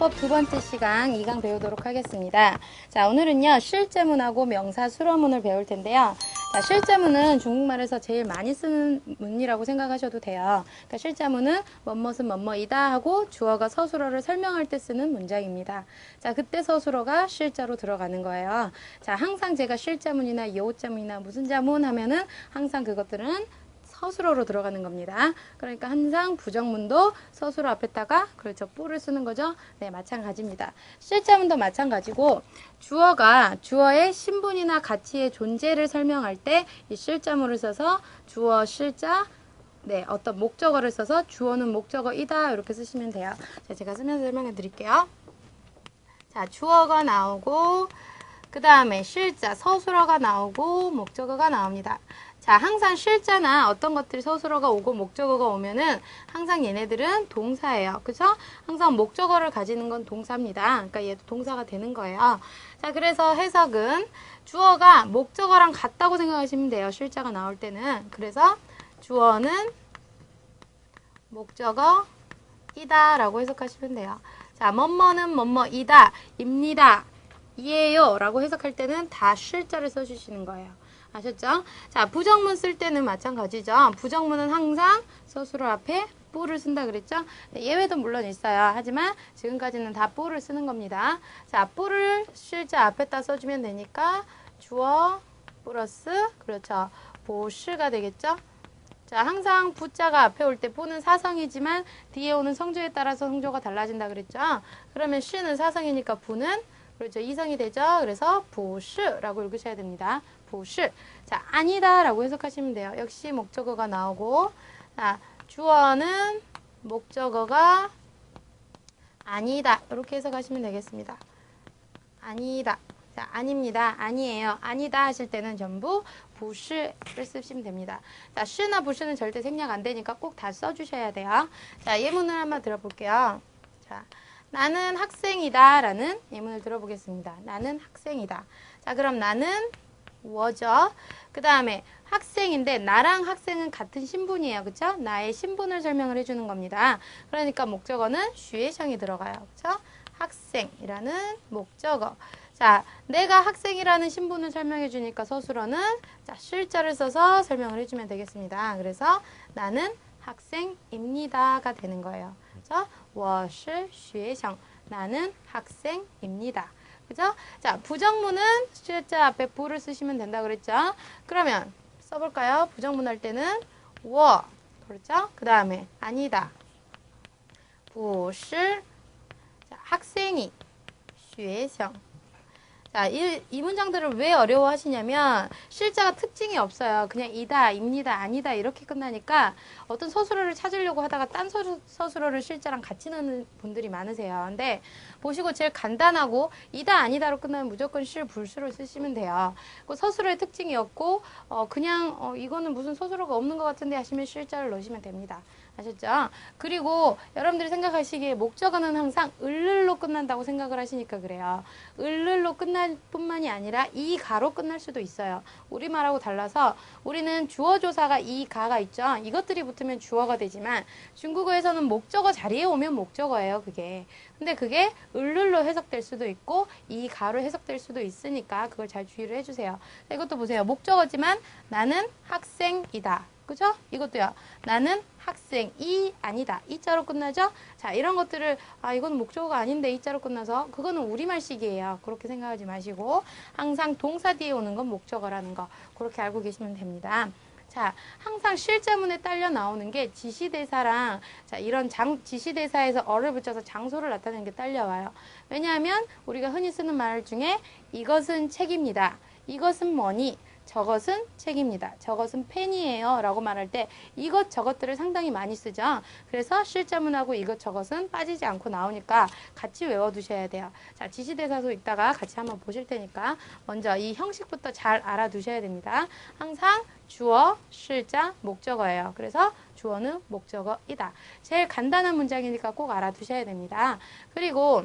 어법 두 번째 시간 2강 배우도록 하겠습니다. 자, 오늘은요, 실제문하고 명사 수로문을 배울 텐데요. 자, 실제문은 중국말에서 제일 많이 쓰는 문이라고 생각하셔도 돼요. 그러니까 실제문은 뭐뭇은 뭐뭐이다 하고 주어가 서술어를 설명할 때 쓰는 문장입니다. 자, 그때 서술어가 실자로 들어가는 거예요. 자, 항상 제가 실자문이나 여자문이나 무슨 자문 하면은 항상 그것들은 서술어로 들어가는 겁니다. 그러니까 항상 부정문도 서술어 앞에다가 그렇죠. 뽀를 쓰는 거죠. 네, 마찬가지입니다. 실자문도 마찬가지고 주어가 주어의 신분이나 가치의 존재를 설명할 때 이 실자문을 써서 주어 실자 네, 어떤 목적어를 써서 주어는 목적어이다 이렇게 쓰시면 돼요. 자, 제가 쓰면서 설명해 드릴게요. 자, 주어가 나오고 그 다음에 실자, 서술어가 나오고 목적어가 나옵니다. 자, 항상 실자나 어떤 것들이 서술어가 오고 목적어가 오면은 항상 얘네들은 동사예요. 그죠? 항상 목적어를 가지는 건 동사입니다. 그러니까 얘도 동사가 되는 거예요. 자, 그래서 해석은 주어가 목적어랑 같다고 생각하시면 돼요. 실자가 나올 때는. 그래서 주어는 목적어 이다 라고 해석하시면 돼요. 자, 뭐뭐는 뭐뭐이다, 입니다, 이에요 라고 해석할 때는 다 실자를 써주시는 거예요. 아셨죠? 자, 부정문 쓸 때는 마찬가지죠. 부정문은 항상 서술어 앞에 뽀를 쓴다 그랬죠? 네, 예외도 물론 있어요. 하지만 지금까지는 다 뽀를 쓰는 겁니다. 자, 뽀를 실자 앞에다 써주면 되니까 주어 플러스 그렇죠. 보시가 되겠죠? 자, 항상 부자가 앞에 올때 뽀는 사성이지만 뒤에 오는 성조에 따라서 성조가 달라진다 그랬죠? 그러면 시는 사성이니까 부는 그렇죠. 이성이 되죠. 그래서 보시라고 읽으셔야 됩니다. 보시. 자, 아니다라고 해석하시면 돼요. 역시 목적어가 나오고 자, 주어는 목적어가 아니다. 이렇게 해석하시면 되겠습니다. 아니다. 자, 아닙니다. 아니에요. 아니다 하실 때는 전부 부시를 쓰시면 됩니다. 자, 시나 부시는 절대 생략 안 되니까 꼭 다 써주셔야 돼요. 자, 예문을 한번 들어볼게요. 자, 나는 학생이다 라는 예문을 들어보겠습니다. 나는 학생이다. 자, 그럼 나는 워죠. 그 다음에 학생인데 나랑 학생은 같은 신분이에요. 그쵸? 나의 신분을 설명을 해주는 겁니다. 그러니까 목적어는 슈에샹이 들어가요. 그쵸? 학생이라는 목적어. 자, 내가 학생이라는 신분을 설명해 주니까 서술어는 자, 실자를 써서 설명을 해주면 되겠습니다. 그래서 나는 학생입니다가 되는 거예요. 그죠? 我是学生. 나는 학생입니다. 그죠? 자, 부정문은 수제자 앞에 부를 쓰시면 된다 그랬죠? 그러면 써볼까요? 부정문 할 때는 워 그렇죠? 그 다음에 아니다 부실 학생이 学성 자, 이, 이 문장들을 왜 어려워하시냐면 실자가 특징이 없어요. 그냥 이다, 입니다, 아니다 이렇게 끝나니까 어떤 서술어를 찾으려고 하다가 딴 서술어를 실자랑 같이 넣는 분들이 많으세요. 근데 보시고 제일 간단하고 이다, 아니다로 끝나면 무조건 실, 불수를 쓰시면 돼요. 그 서술어의 특징이 없고 어, 그냥 어, 이거는 무슨 서술어가 없는 것 같은데 하시면 실자를 넣으시면 됩니다. 아셨죠? 그리고 여러분들이 생각하시기에 목적어는 항상 을를로 끝난다고 생각을 하시니까 그래요. 을를로 끝날 뿐만이 아니라 이 가로 끝날 수도 있어요. 우리말하고 달라서 우리는 주어 조사가 이 가가 있죠. 이것들이 붙으면 주어가 되지만 중국어에서는 목적어 자리에 오면 목적어예요. 그게. 근데 그게 을를로 해석될 수도 있고 이 가로 해석될 수도 있으니까 그걸 잘 주의를 해주세요. 이것도 보세요. 목적어지만 나는 학생이다. 그죠? 이것도요. 나는 학생이 아니다. 이자로 끝나죠? 자, 이런 것들을 아, 이건 목적어가 아닌데 이자로 끝나서 그거는 우리말식이에요. 그렇게 생각하지 마시고 항상 동사 뒤에 오는 건 목적어라는 거 그렇게 알고 계시면 됩니다. 자, 항상 실제문에 딸려 나오는 게 지시대사랑 자, 이런 장, 지시대사에서 어를 붙여서 장소를 나타내는 게 딸려와요. 왜냐하면 우리가 흔히 쓰는 말 중에 이것은 책입니다. 이것은 뭐니? 저것은 책입니다. 저것은 펜이에요. 라고 말할 때 이것 저것들을 상당히 많이 쓰죠. 그래서 실자문하고 이것 저것은 빠지지 않고 나오니까 같이 외워두셔야 돼요. 자, 지시대사도 이따가 같이 한번 보실 테니까 먼저 이 형식부터 잘 알아두셔야 됩니다. 항상 주어, 실자, 목적어예요. 그래서 주어는 목적어이다. 제일 간단한 문장이니까 꼭 알아두셔야 됩니다. 그리고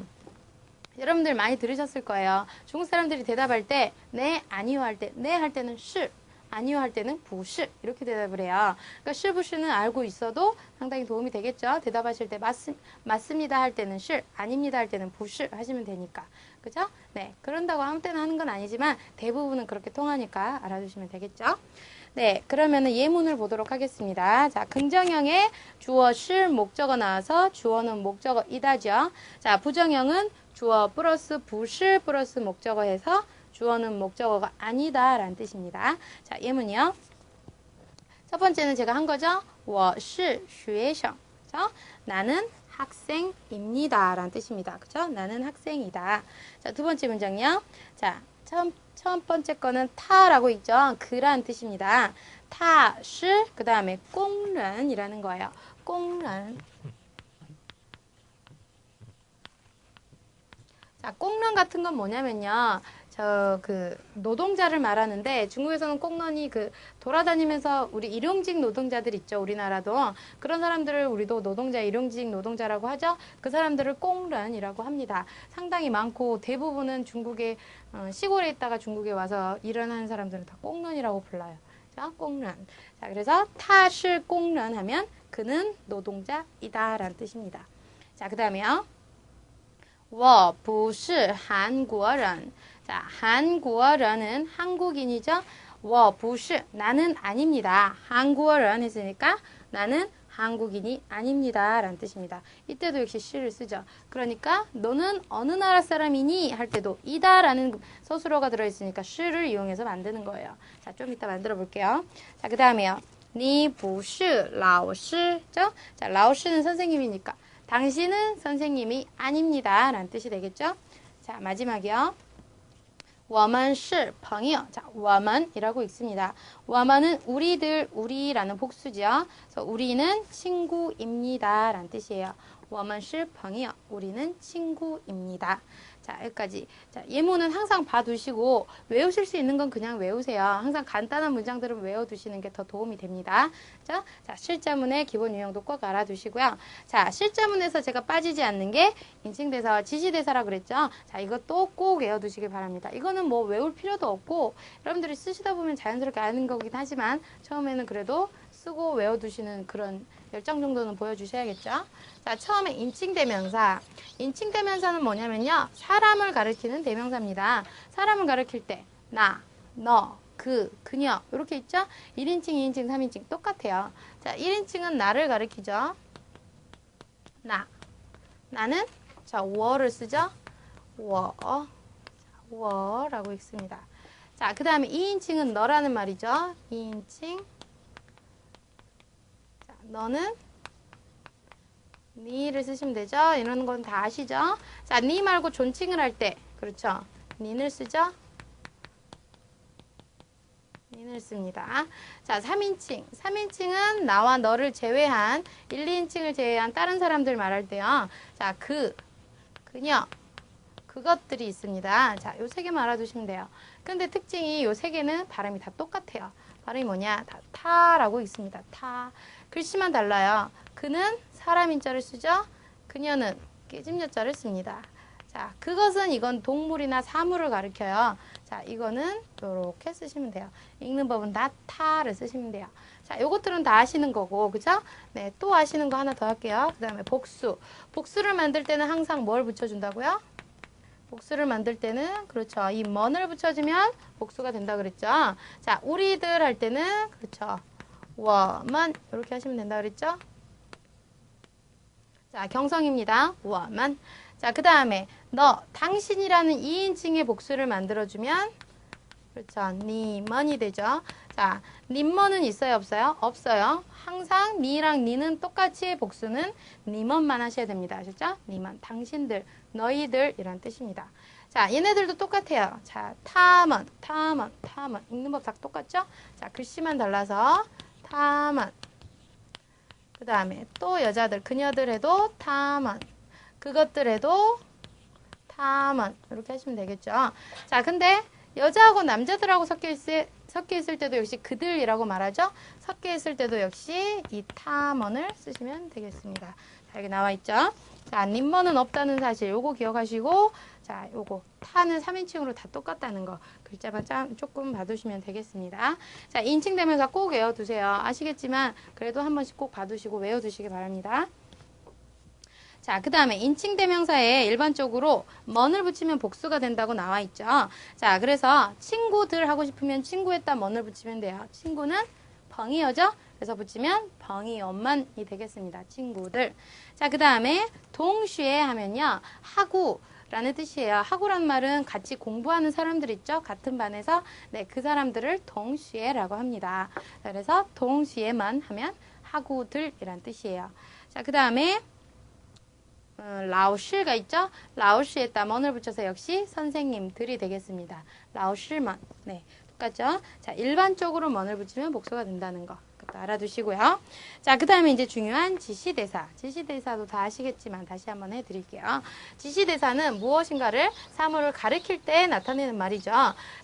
여러분들 많이 들으셨을 거예요. 중국 사람들이 대답할 때, 네, 아니요 할 때, 네 할 때는 시, 아니요 할 때는 부시 이렇게 대답을 해요. 그러니까 실부시는 알고 있어도 상당히 도움이 되겠죠. 대답하실 때 맞, 맞습니다 할 때는 실, 아닙니다 할 때는 부시 하시면 되니까. 그죠? 네. 그런다고 아무 때나 하는 건 아니지만 대부분은 그렇게 통하니까 알아두시면 되겠죠. 네, 그러면은 예문을 보도록 하겠습니다. 자, 긍정형에 주어, 실, 목적어 나와서 주어는 목적어 이다죠. 자, 부정형은 주어 플러스 부실 플러스 목적어 해서 주어는 목적어가 아니다 라는 뜻입니다. 자, 예문이요. 첫 번째는 제가 한 거죠. 我是学生. 그죠? 나는 학생입니다. 라는 뜻입니다. 그죠? 나는 학생이다. 자, 두 번째 문장요. 자, 처음, 첫 번째 거는 타라고 있죠. 그라는 뜻입니다. 타 시, 그 다음에 꽁런이라는 거예요. 꽁런. 자, 꽁런 같은 건 뭐냐면요. 저 그 노동자를 말하는데 중국에서는 꽁런이 그 돌아다니면서 우리 일용직 노동자들 있죠. 우리나라도 그런 사람들을 우리도 노동자 일용직 노동자라고 하죠. 그 사람들을 꽁런이라고 합니다. 상당히 많고 대부분은 중국의 어, 시골에 있다가 중국에 와서 일을 하는 사람들은 다 꽁런이라고 불러요. 자, 꽁런. 자, 그래서 타실 꽁런 하면 그는 노동자이다라는 뜻입니다. 자, 그다음에요. 我不是韩国人. 자, 한국어는 한국인이죠. 我不是 나는 아닙니다. 한국어는 했으니까 나는 한국인이 아닙니다. 라는 뜻입니다. 이때도 역시 시를 쓰죠. 그러니까 너는 어느 나라 사람이니 할 때도 이다 라는 서술어가 들어있으니까 시를 이용해서 만드는 거예요. 자, 좀 이따 만들어 볼게요. 자, 그 다음에요. 你不是老师죠? 자, 라오스는 선생님이니까 당신은 선생님이 아닙니다. 라는 뜻이 되겠죠? 자, 마지막이요. 와만시 방이요. 자, 와만이라고 읽습니다. 와만은 우리들, 우리라는 복수지요. 그래서 우리는 친구입니다라는 뜻이에요. 와만시 방이요. 우리는 친구입니다. 자, 여기까지. 자, 예문은 항상 봐두시고 외우실 수 있는 건 그냥 외우세요. 항상 간단한 문장들은 외워두시는 게 더 도움이 됩니다. 자, 자, 실자문의 기본 유형도 꼭 알아두시고요. 자, 실자문에서 제가 빠지지 않는 게 인칭대사와 지시대사라 그랬죠. 자, 이것도 꼭 외워두시길 바랍니다. 이거는 뭐 외울 필요도 없고 여러분들이 쓰시다 보면 자연스럽게 아는 거긴 하지만 처음에는 그래도 쓰고 외워두시는 그런 열정 정도는 보여주셔야겠죠. 자, 처음에 인칭 대명사. 인칭 대명사는 뭐냐면요. 사람을 가리키는 대명사입니다. 사람을 가리킬 때 나, 너, 그, 그녀 이렇게 있죠? 1인칭, 2인칭, 3인칭 똑같아요. 자, 1인칭은 나를 가리키죠. 나. 나는 자, 워를 쓰죠. 워. 워라고 읽습니다. 자, 그 다음에 2인칭은 너라는 말이죠. 2인칭. 자, 너는 니를 쓰시면 되죠. 이런 건 다 아시죠? 자, 니 말고 존칭을 할 때, 그렇죠. 니를 쓰죠. 니를 씁니다. 자, 3인칭. 3인칭은 나와 너를 제외한 1, 2인칭을 제외한 다른 사람들 말할 때요. 자, 그, 그녀, 그것들이 있습니다. 자, 요 세 개만 알아두시면 돼요. 근데 특징이 요 세 개는 발음이 다 똑같아요. 발음이 뭐냐? 다 타라고 있습니다. 타. 글씨만 달라요. 그는 사람 인자를 쓰죠. 그녀는 깨짐 여자를 씁니다. 자, 그것은 이건 동물이나 사물을 가리켜요. 자, 이거는 이렇게 쓰시면 돼요. 읽는 법은 다 타를 쓰시면 돼요. 자, 요것들은 다 아시는 거고, 그죠? 네, 또 아시는 거 하나 더 할게요. 그 다음에 복수. 복수를 만들 때는 항상 뭘 붙여준다고요? 복수를 만들 때는 그렇죠. 이 먼을 붙여주면 복수가 된다 그랬죠. 자, 우리들 할 때는 그렇죠. 워만 이렇게 하시면 된다 그랬죠. 자, 경성입니다. 워만. 자, 그 다음에 너, 당신이라는 2인칭의 복수를 만들어주면 그렇죠. 니먼이 되죠. 자, 님먼은 있어요, 없어요? 없어요. 항상 니랑 니는 똑같이 복수는 니먼만 하셔야 됩니다. 아셨죠? 니먼, 당신들, 너희들 이란 뜻입니다. 자, 얘네들도 똑같아요. 자, 타먼, 타먼, 타먼. 읽는 법 다 똑같죠? 자, 글씨만 달라서 타먼. 그 다음에 또 여자들, 그녀들 해도 타먼. 그것들 해도 타먼. 이렇게 하시면 되겠죠. 자, 근데 여자하고 남자들하고 섞여 있을, 섞여 있을 때도 역시 그들이라고 말하죠. 섞여 있을 때도 역시 이 타먼을 쓰시면 되겠습니다. 자, 여기 나와 있죠. 자, 님먼은 없다는 사실 요거 기억하시고 자, 요거 타는 3인칭으로 다 똑같다는 거 글자만 짜, 조금 봐두시면 되겠습니다. 자, 인칭 대명사 꼭 외워두세요. 아시겠지만 그래도 한 번씩 꼭 봐두시고 외워두시기 바랍니다. 자, 그 다음에 인칭 대명사에 일반적으로 먼을 붙이면 복수가 된다고 나와 있죠. 자, 그래서 친구들 하고 싶으면 친구에다 먼을 붙이면 돼요. 친구는 벙이어죠? 그래서 붙이면 벙이 엄만이 되겠습니다. 친구들. 자, 그 다음에 동시에 하면요. 하고 라는 뜻이에요. 하고란 말은 같이 공부하는 사람들 있죠? 같은 반에서 네, 그 사람들을 동시에라고 합니다. 자, 그래서 동시에만 하면 하고들이란 뜻이에요. 자, 그 다음에 음, 라오실가 있죠? 라오시에다 먼을 붙여서 역시 선생님들이 되겠습니다. 라오실만. 네, 똑같죠? 자, 일반적으로 먼을 붙이면 복수가 된다는 거. 알아두시고요. 자, 그 다음에 이제 중요한 지시대사. 지시대사도 다 아시겠지만 다시 한번 해드릴게요. 지시대사는 무엇인가를 사물을 가리킬 때 나타내는 말이죠.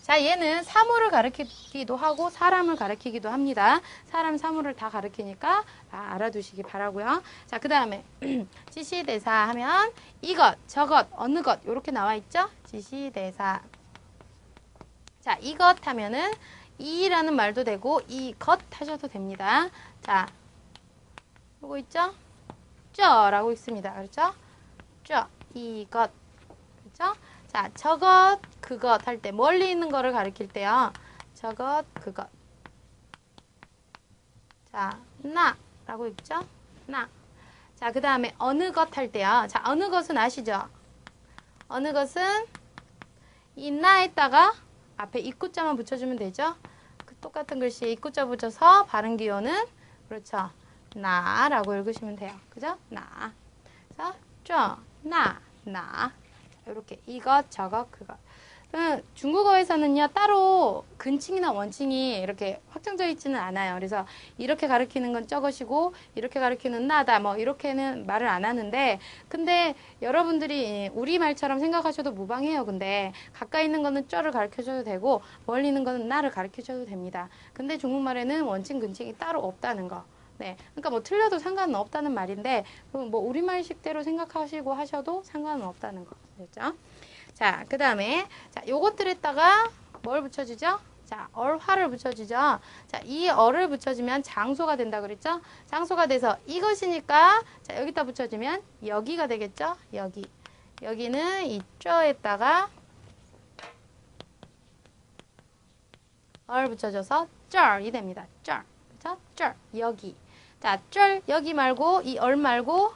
자, 얘는 사물을 가리키기도 하고 사람을 가리키기도 합니다. 사람, 사물을 다 가리키니까 다 알아두시기 바라고요. 자, 그 다음에 지시대사 하면 이것, 저것, 어느 것 이렇게 나와 있죠? 지시대사. 자, 이것 하면은 이라는 말도 되고 이것 하셔도 됩니다. 자, 요거 있죠? 쩌라고 있습니다. 그렇죠? 쩌, 이것. 그렇죠? 자, 저것, 그것 할 때 멀리 있는 거를 가리킬 때요. 저것, 그것. 자, 나라고 있죠? 나. 자, 그 다음에 어느 것 할 때요. 자, 어느 것은 아시죠? 어느 것은 이 나에다가 앞에 입구자만 붙여주면 되죠? 똑같은 글씨에 입구자 붙여서 발음 기호는 그렇죠. 나라고 읽으시면 돼요. 그죠? 나. 그래서 쩌, 나, 나. 이렇게 이것, 저것, 그것. 그 중국어에서는요 따로 근칭이나 원칭이 이렇게 확정되어 있지는 않아요. 그래서 이렇게 가르키는 건 저것이고 이렇게 가르키는 나다 뭐 이렇게는 말을 안 하는데 근데 여러분들이 우리 말처럼 생각하셔도 무방해요. 근데 가까이 있는 거는 쩌를 가르쳐줘도 되고 멀리 있는 거는 나를 가르쳐줘도 됩니다. 근데 중국말에는 원칭 근칭이 따로 없다는 거. 네, 그러니까 뭐 틀려도 상관은 없다는 말인데 뭐 우리말식대로 생각하시고 하셔도 상관은 없다는 거. 됐죠? 자, 그 다음에 자, 요것들에다가 뭘 붙여주죠? 자, 얼화를 붙여주죠. 자, 이 얼을 붙여주면 장소가 된다 그랬죠? 장소가 돼서 이것이니까 자, 여기다 붙여주면 여기가 되겠죠? 여기. 여기는 이쪽에다가 얼 붙여줘서 쩔이 됩니다. 쩔. 그죠? 쩔. 여기. 자, 쩔 여기 말고 이 얼 말고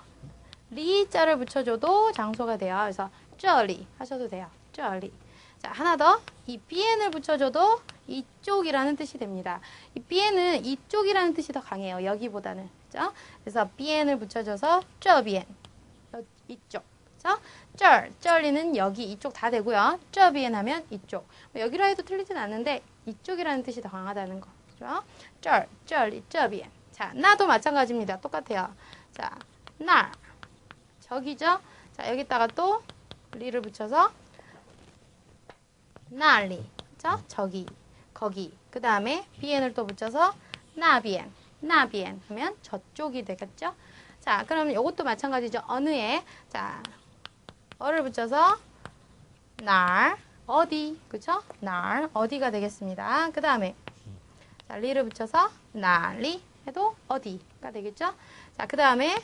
리자를 붙여줘도 장소가 돼요. 그래서 쩔리 하셔도 돼요. 쩔리. 자, 하나 더. 이 비엔을 붙여줘도 이쪽이라는 뜻이 됩니다. 이 비엔은 이쪽이라는 뜻이 더 강해요. 여기보다는. 그죠? 그래서 비엔을 붙여줘서 쩔비엔. 이쪽. 그죠? 쩔. 쩔리는 여기, 이쪽 다 되고요. 쩔비엔 하면 이쪽. 뭐 여기로 해도 틀리진 않는데 이쪽이라는 뜻이 더 강하다는 거. 그죠? 쩔, 쩔리, 쩔비엔. 자, 나도 마찬가지입니다. 똑같아요. 자, 나. 저기죠? 자, 여기다가 또 리를 붙여서 나리 그죠? 저기 거기 그 다음에 비엔을 또 붙여서 나비엔 나비엔 하면 저쪽이 되겠죠? 자 그럼 이것도 마찬가지죠. 어느에 자 어를 붙여서 날 어디 그죠? 날 어디가 되겠습니다. 그 다음에 자 리를 붙여서 날리 해도 어디가 되겠죠? 자 그 다음에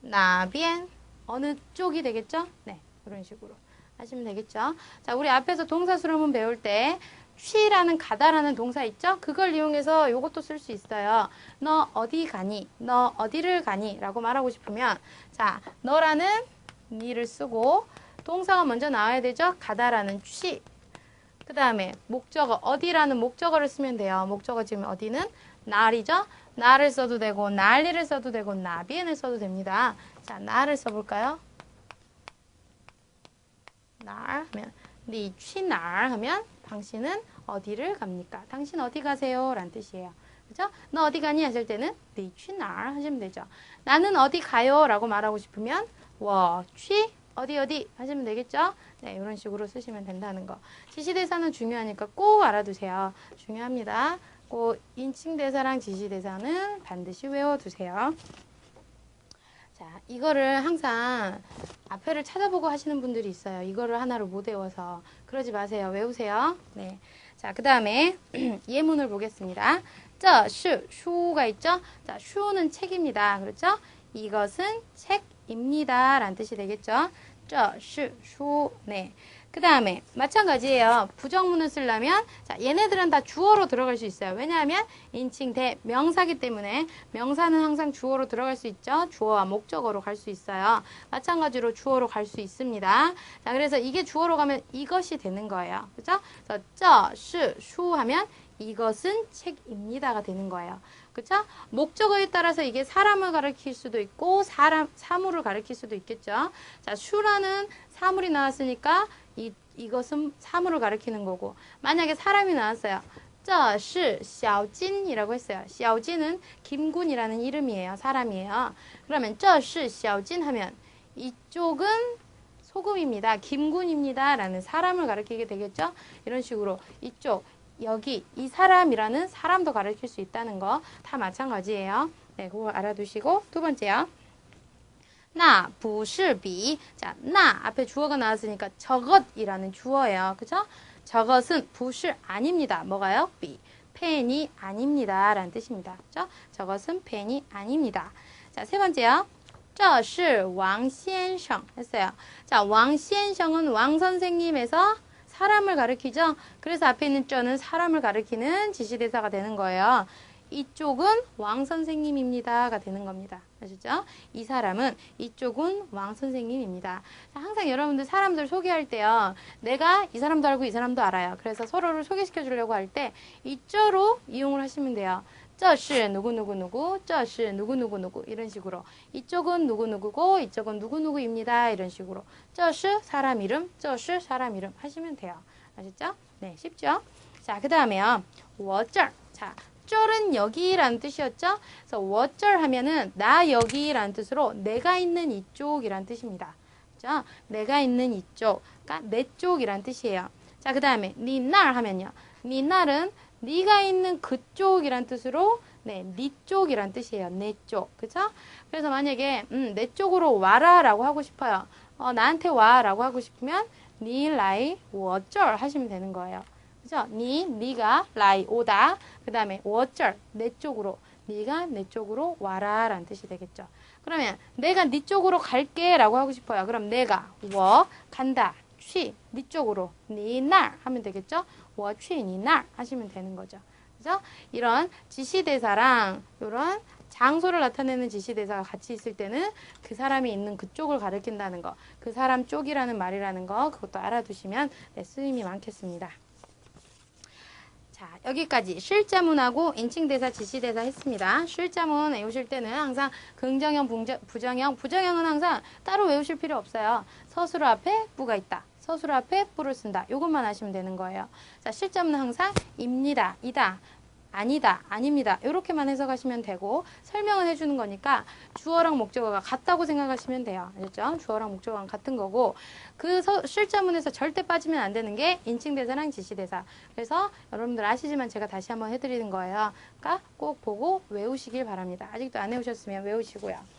나비엔 어느 쪽이 되겠죠? 네. 그런 식으로 하시면 되겠죠. 자, 우리 앞에서 동사 수렴문 배울 때 취라는 가다라는 동사 있죠? 그걸 이용해서 이것도 쓸 수 있어요. 너 어디 가니? 너 어디를 가니? 라고 말하고 싶으면 자, 너라는 니를 쓰고 동사가 먼저 나와야 되죠? 가다라는 취. 그 다음에 목적어 어디라는 목적어를 쓰면 돼요. 목적어 지금 어디는 날이죠? 나를 써도 되고 난리를 써도 되고 나비엔을 써도 됩니다. 자, 나를 써볼까요? 날 하면 니 취날 하면 당신은 어디를 갑니까? 당신 어디 가세요? 라는 뜻이에요. 그죠? 너 어디 가니? 하실 때는 니 취날 하시면 되죠. 나는 어디 가요? 라고 말하고 싶으면 워, 취, 어디 어디 하시면 되겠죠? 네, 이런 식으로 쓰시면 된다는 거. 지시대사는 중요하니까 꼭 알아두세요. 중요합니다. 꼭 인칭대사랑 지시대사는 반드시 외워두세요. 자, 이거를 항상 앞에를 찾아보고 하시는 분들이 있어요. 이거를 하나로 못 외워서. 그러지 마세요. 외우세요. 네. 자, 그 다음에 예문을 보겠습니다. 저, 슈, 슈가 있죠? 자, 슈는 책입니다. 그렇죠? 이것은 책입니다. 라는 뜻이 되겠죠? 저, 슈, 슈. 네. 그 다음에 마찬가지예요. 부정문을 쓰려면 자 얘네들은 다 주어로 들어갈 수 있어요. 왜냐하면 인칭 대 명사기 때문에 명사는 항상 주어로 들어갈 수 있죠. 주어와 목적어로 갈 수 있어요. 마찬가지로 주어로 갈 수 있습니다. 자 그래서 이게 주어로 가면 이것이 되는 거예요. 그죠? 저, 슈, 슈 하면 이것은 책입니다가 되는 거예요. 그쵸? 목적어에 따라서 이게 사람을 가리킬 수도 있고 사람 사물을 가리킬 수도 있겠죠. 자, 슈라는 사물이 나왔으니까 이 이것은 사물을 가리키는 거고 만약에 사람이 나왔어요. 这是 샤오진이라고 했어요. 샤오진은 김군이라는 이름이에요. 사람이에요. 그러면 这是 샤오진 하면 이쪽은 소금입니다. 김군입니다. 라는 사람을 가리키게 되겠죠. 이런 식으로 이쪽 여기 이 사람이라는 사람도 가르칠 수 있다는 거 다 마찬가지예요. 네, 그거 알아두시고 두 번째요. 나, 不是比. 자, 나 앞에 주어가 나왔으니까 저것이라는 주어예요. 그죠? 저것은 不是 아닙니다. 뭐가요? 比. 펜이 아닙니다. 라는 뜻입니다. 그죠? 저것은 펜이 아닙니다. 자, 세 번째요. 这是왕先生 했어요. 자, 왕先生은 왕 선생님에서 사람을 가리키죠. 그래서 앞에 있는 쩌는 사람을 가리키는 지시대사가 되는 거예요. 이쪽은 왕 선생님입니다가 되는 겁니다. 아시죠? 이 사람은 이쪽은 왕 선생님입니다. 항상 여러분들 사람들 소개할 때요. 내가 이 사람도 알고 이 사람도 알아요. 그래서 서로를 소개시켜 주려고 할 때 이쪽으로 이용을 하시면 돼요. 저시 누구누구누구, 저시 누구누구누구 이런 식으로 이쪽은 누구누구고 이쪽은 누구누구입니다. 이런 식으로 저시 사람 이름, 저시 사람 이름 하시면 돼요. 아셨죠? 네, 쉽죠? 자, 그 다음에요. 워쩔. 자, 쩔은 여기라는 뜻이었죠? 그래서 워쩔 하면은 나 여기라는 뜻으로 내가 있는 이쪽이라는 뜻입니다. 자 내가 있는 이쪽, 그러니까 내 쪽이라는 뜻이에요. 자, 그 다음에 니날 하면요. 니날은 네가 있는 그쪽이란 뜻으로 네, 네 쪽이란 뜻이에요. 내 쪽. 그죠? 그래서 만약에 음, 내 쪽으로 와라라고 하고 싶어요. 어, 나한테 와라고 하고 싶으면 니 라이 워쩔 하시면 되는 거예요. 그죠? 니 니가 라이 오다. 그다음에 워쩔 내 쪽으로 네가 내 쪽으로 와라라는 뜻이 되겠죠. 그러면 내가 네 쪽으로 갈게라고 하고 싶어요. 그럼 내가 워 간다. 취, 네 쪽으로, 니날 하면 되겠죠? 我去你那 하시면 되는 거죠. 그죠? 이런 지시대사랑 이런 장소를 나타내는 지시대사가 같이 있을 때는 그 사람이 있는 그쪽을 가리킨다는 거, 그 사람 쪽이라는 말이라는 거, 그것도 알아두시면 네, 쓰임이 많겠습니다. 자, 여기까지 실자문하고 인칭대사, 지시대사 했습니다. 실자문 외우실 때는 항상 긍정형, 부정형, 부정형은 항상 따로 외우실 필요 없어요. 서술어 앞에 부가 있다. 서술 앞에 부를 쓴다. 이것만 하시면 되는 거예요. 자, 실자문은 항상 입니다, 이다, 아니다, 아닙니다. 이렇게만 해석하시면 되고 설명을 해주는 거니까 주어랑 목적어가 같다고 생각하시면 돼요. 알죠? 주어랑 목적어가 같은 거고 그 서, 실자문에서 절대 빠지면 안 되는 게 인칭대사랑 지시대사. 그래서 여러분들 아시지만 제가 다시 한번 해드리는 거예요. 그러니까 꼭 보고 외우시길 바랍니다. 아직도 안 외우셨으면 외우시고요.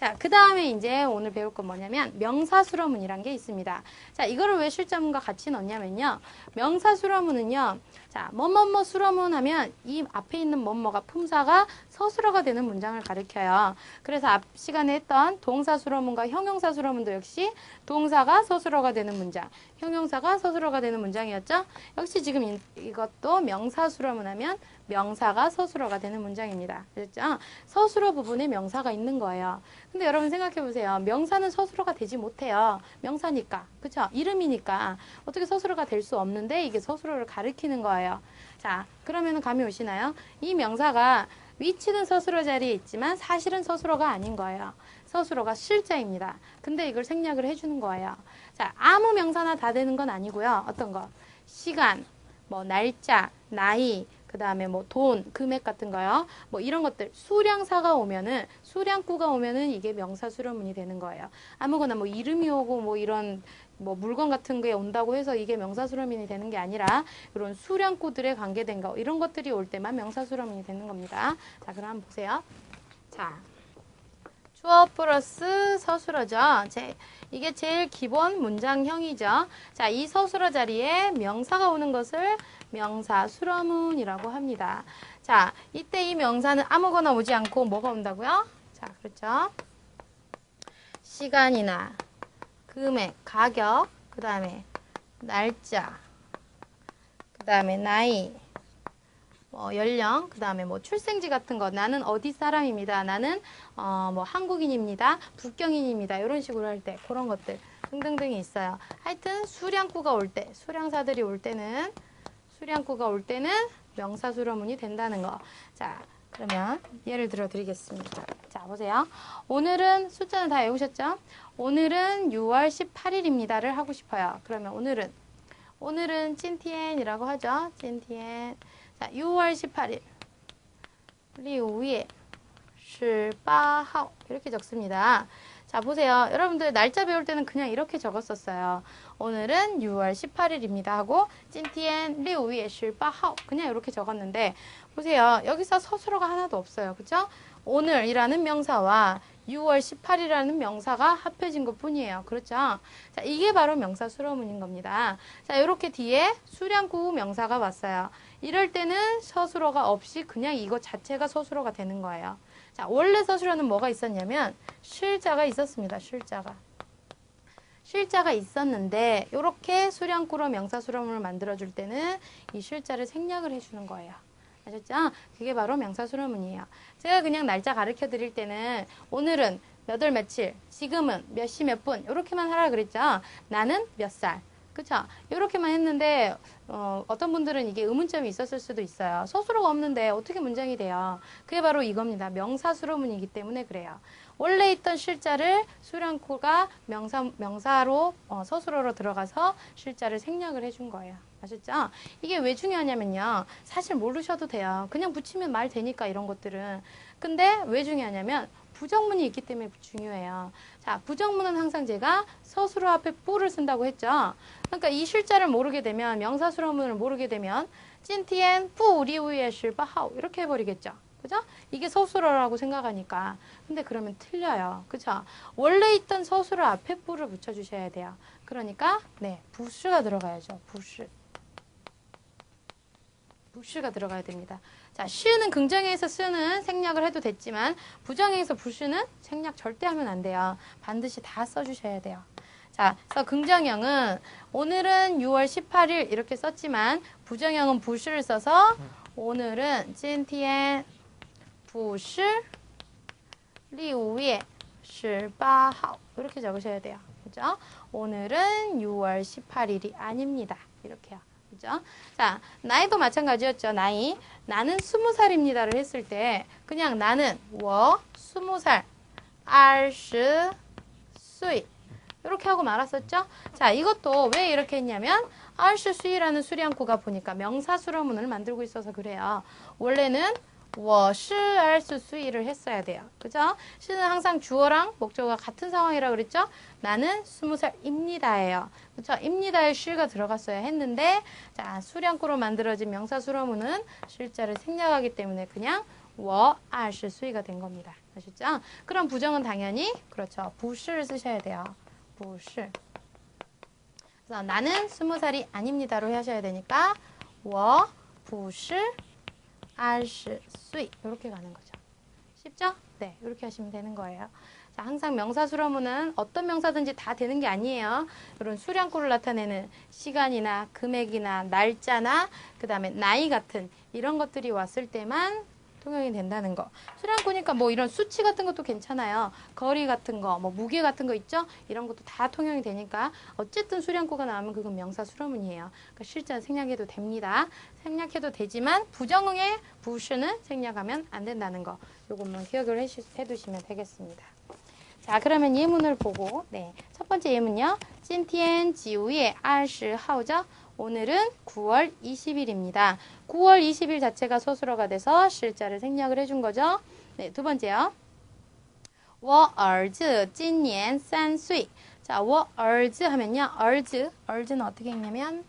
자, 그 다음에 이제 오늘 배울 건 뭐냐면 명사수러문이란 게 있습니다. 자, 이거를 왜 실자문과 같이 넣냐면요. 명사수러문은요. 자, 뭐뭐뭐 수러문 하면 이 앞에 있는 뭐뭐가 품사가 서술어가 되는 문장을 가리켜요. 그래서 앞 시간에 했던 동사 수러문과 형용사 수러문도 역시 동사가 서술어가 되는 문장, 형용사가 서술어가 되는 문장이었죠. 역시 지금 이, 이것도 명사 수러문 하면 명사가 서술어가 되는 문장입니다. 그렇죠? 서술어 부분에 명사가 있는 거예요. 근데 여러분 생각해 보세요. 명사는 서술어가 되지 못해요. 명사니까. 그렇죠? 이름이니까 어떻게 서술어가 될 수 없는데 이게 서술어를 가리키는 거예요. 자, 그러면 감이 오시나요? 이 명사가 위치는 서술어 자리에 있지만 사실은 서술어가 아닌 거예요. 서술어가 실자입니다. 근데 이걸 생략을 해주는 거예요. 자, 아무 명사나 다 되는 건 아니고요. 어떤 거? 시간, 뭐 날짜, 나이, 그 다음에 뭐 돈, 금액 같은 거요. 뭐 이런 것들 수량사가 오면은 수량구가 오면은 이게 명사수료문이 되는 거예요. 아무거나 뭐 이름이 오고 뭐 이런 뭐 물건 같은 게 온다고 해서 이게 명사수료문이 되는 게 아니라 이런 수량구들에 관계된 거 이런 것들이 올 때만 명사수료문이 되는 겁니다. 자, 그럼 한번 보세요. 자, 주어 플러스 서술어죠. 제, 이게 제일 기본 문장형이죠. 자, 이 서술어 자리에 명사가 오는 것을 명사 수러문이라고 합니다. 자, 이때 이 명사는 아무거나 오지 않고 뭐가 온다고요? 자, 그렇죠. 시간이나 금액, 가격, 그 다음에 날짜, 그 다음에 나이, 뭐 연령, 그 다음에 뭐 출생지 같은 거, 나는 어디 사람입니다. 나는 어 뭐 한국인입니다. 북경인입니다. 이런 식으로 할 때 그런 것들 등등등이 있어요. 하여튼 수량구가 올 때, 수량사들이 올 때는 수량구가 올 때는 명사수로문이 된다는 거. 자, 그러면 예를 들어 드리겠습니다. 자, 보세요. 오늘은 숫자는 다 외우셨죠? 오늘은 6월 18일입니다를 하고 싶어요. 그러면 오늘은 오늘은 찐티엔이라고 하죠. 찐티엔. 자, 6월 18일. 6월 18일 이렇게 적습니다. 자, 보세요. 여러분들 날짜 배울 때는 그냥 이렇게 적었었어요. 오늘은 6월 18일입니다 하고 찐티엔 6월 18일 그냥 이렇게 적었는데 보세요. 여기서 서술어가 하나도 없어요. 그죠? 오늘이라는 명사와 6월 18일이라는 명사가 합해진 것 뿐이에요. 그렇죠? 자, 이게 바로 명사 수로문인 겁니다. 자, 이렇게 뒤에 수량구 명사가 왔어요. 이럴 때는 서술어가 없이 그냥 이거 자체가 서술어가 되는 거예요. 자, 원래 서술어는 뭐가 있었냐면 실자가 있었습니다. 실자가. 실자가 있었는데 이렇게 수량구로 명사수로문을 만들어줄 때는 이 실자를 생략을 해주는 거예요. 아셨죠? 그게 바로 명사수로문이에요. 제가 그냥 날짜 가르쳐 드릴 때는 오늘은 몇월 며칠, 지금은 몇 시 몇 분 이렇게만 하라 그랬죠. 나는 몇 살. 그쵸? 이렇게만 했는데 어, 어떤 분들은 이게 의문점이 있었을 수도 있어요. 서술어가 없는데 어떻게 문장이 돼요? 그게 바로 이겁니다. 명사수로문이기 때문에 그래요. 원래 있던 실자를 수량코가 명사, 명사로 어, 서술어로 들어가서 실자를 생략을 해준 거예요. 아셨죠? 이게 왜 중요하냐면요. 사실 모르셔도 돼요. 그냥 붙이면 말 되니까 이런 것들은. 근데 왜 중요하냐면 부정문이 있기 때문에 중요해요. 자, 부정문은 항상 제가 서술어 앞에 뿌를 쓴다고 했죠. 그러니까 이 실자를 모르게 되면 명사수로문을 모르게 되면 찐티엔 뿌 우리 우에 실바하오 이렇게 해버리겠죠. 그죠? 이게 서술어라고 생각하니까. 근데 그러면 틀려요. 그죠? 원래 있던 서술어 앞에 뿌를 붙여주셔야 돼요. 그러니까, 네, 부스가 들어가야죠. 부스. 부스가 들어가야 됩니다. 자, 시는 긍정에서 쓰는 생략을 해도 됐지만, 부정에서 부스는 생략 절대 하면 안 돼요. 반드시 다 써주셔야 돼요. 자, 그래서 긍정형은 오늘은 6월 18일 이렇게 썼지만 부정형은 부시를 써서 오늘은 찐티엔 부시 리우에 18호 이렇게 적으셔야 돼요. 그죠? 오늘은 6월 18일이 아닙니다. 이렇게요. 그죠? 자, 나이도 마찬가지였죠. 나이. 나는 20살입니다를 했을 때 그냥 나는 워 20살 20수이 이렇게 하고 말았었죠? 자, 이것도 왜 이렇게 했냐면 알수 수이라는 수량구가 보니까 명사 수로문을 만들고 있어서 그래요. 원래는 워시 알수 수이를 했어야 돼요. 그죠? 시는 항상 주어랑 목적어가 같은 상황이라 그랬죠? 나는 스무 살입니다예요. 그죠? 입니다에 쉬가 들어갔어야 했는데 자, 수량구로 만들어진 명사 수로문은 실자를 생략하기 때문에 그냥 워알수 수위가 된 겁니다. 아셨죠? 그럼 부정은 당연히 그렇죠. 부시를 쓰셔야 돼요. 부시. 그래서 나는 20살이 아닙니다로 하셔야 되니까 我不是 二十岁 이렇게 가는 거죠. 쉽죠? 네, 이렇게 하시면 되는 거예요. 자, 항상 명사수로문은 어떤 명사든지 다 되는 게 아니에요. 이런 수량구를 나타내는 시간이나 금액이나 날짜나 그 다음에 나이 같은 이런 것들이 왔을 때만 통용이 된다는 거. 수량구니까 뭐 이런 수치 같은 것도 괜찮아요. 거리 같은 거, 뭐 무게 같은 거 있죠? 이런 것도 다 통용이 되니까 어쨌든 수량구가 나오면 그건 명사 수로문이에요. 그러니까 실제는 생략해도 됩니다. 생략해도 되지만 부정응의 부슈는 생략하면 안 된다는 거. 요것만 기억을 해두시면 되겠습니다. 자, 그러면 예문을 보고 네. 첫 번째 예문요. 20号죠. 오늘은 9월 20일입니다. 9월 20일 자체가 서술어가 돼서 실자를 생략을 해준 거죠. 네, 두 번째요. 我儿子今年3岁. 자, 我儿子 하면요. 儿子, 儿子는 어떻게 읽냐면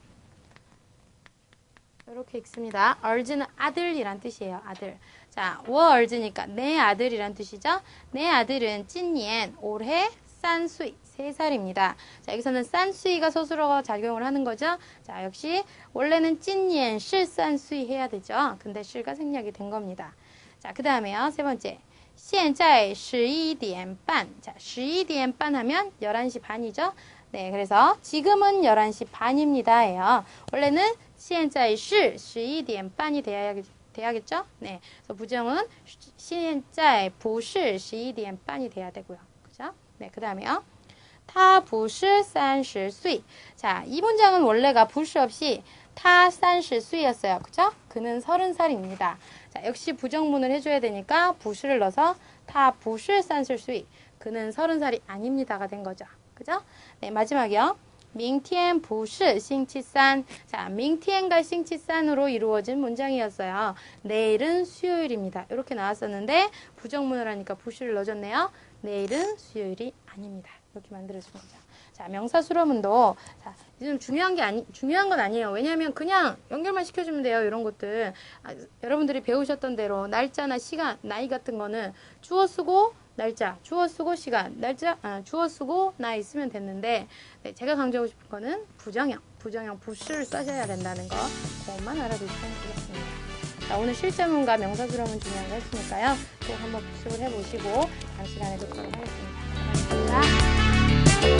이렇게 읽습니다. 儿子는 아들이란 뜻이에요. 아들. 자, 我儿子니까 내 아들이란 뜻이죠. 내 아들은 찐니엔 올해 산수이 세 살입니다. 자, 여기서는 산수이가 서술어가 작용을 하는 거죠. 자, 역시 원래는 찐니엔 실산수이 해야 되죠. 근데 실가 생략이 된 겁니다. 자, 그 다음에요. 세 번째. 现在11点半. 자, 11点半 하면 11시 반이죠. 네, 그래서 지금은 11시 반입니다예요. 원래는 现在是11点半이 돼야 돼야겠죠? 네. 그래서 부정은 现在不是11点半이 돼야 되고요. 그죠? 네, 그다음에요. 타부시 산실수이. 자, 이 문장은 원래가 부시 없이 타산실수이였어요. 그죠? 그는 서른 살입니다. 자, 역시 부정문을 해줘야 되니까 부시를 넣어서 타부시 산실수이. 그는 서른 살이 아닙니다가 된 거죠. 그죠? 네, 마지막이요. 밍티엔 보시 싱치산 자 밍티엔과 싱치산으로 이루어진 문장이었어요 내일은 수요일입니다 이렇게 나왔었는데 부정문을 하니까 부시를 넣어줬네요 내일은 수요일이 아닙니다 이렇게 만들어준 거죠. 자, 명사 수로문도 자, 좀 중요한 게 아니 중요한 건 아니에요. 왜냐하면 그냥 연결만 시켜주면 돼요. 이런 것들 아, 여러분들이 배우셨던 대로 날짜나 시간, 나이 같은 거는 주어 쓰고 날짜, 주어 쓰고 시간, 날짜, 아, 주어 쓰고 나이 쓰면 됐는데 네, 제가 강조하고 싶은 거는 부정형, 부정형 부수를 써셔야 된다는 거 그것만 알아두시면 되겠습니다. 자, 오늘 실제문과 명사 수로문 중요한 거 했으니까요. 꼭 한번 복습을 해보시고 다음 시간에 뵙도록 하겠습니다. 감사합니다.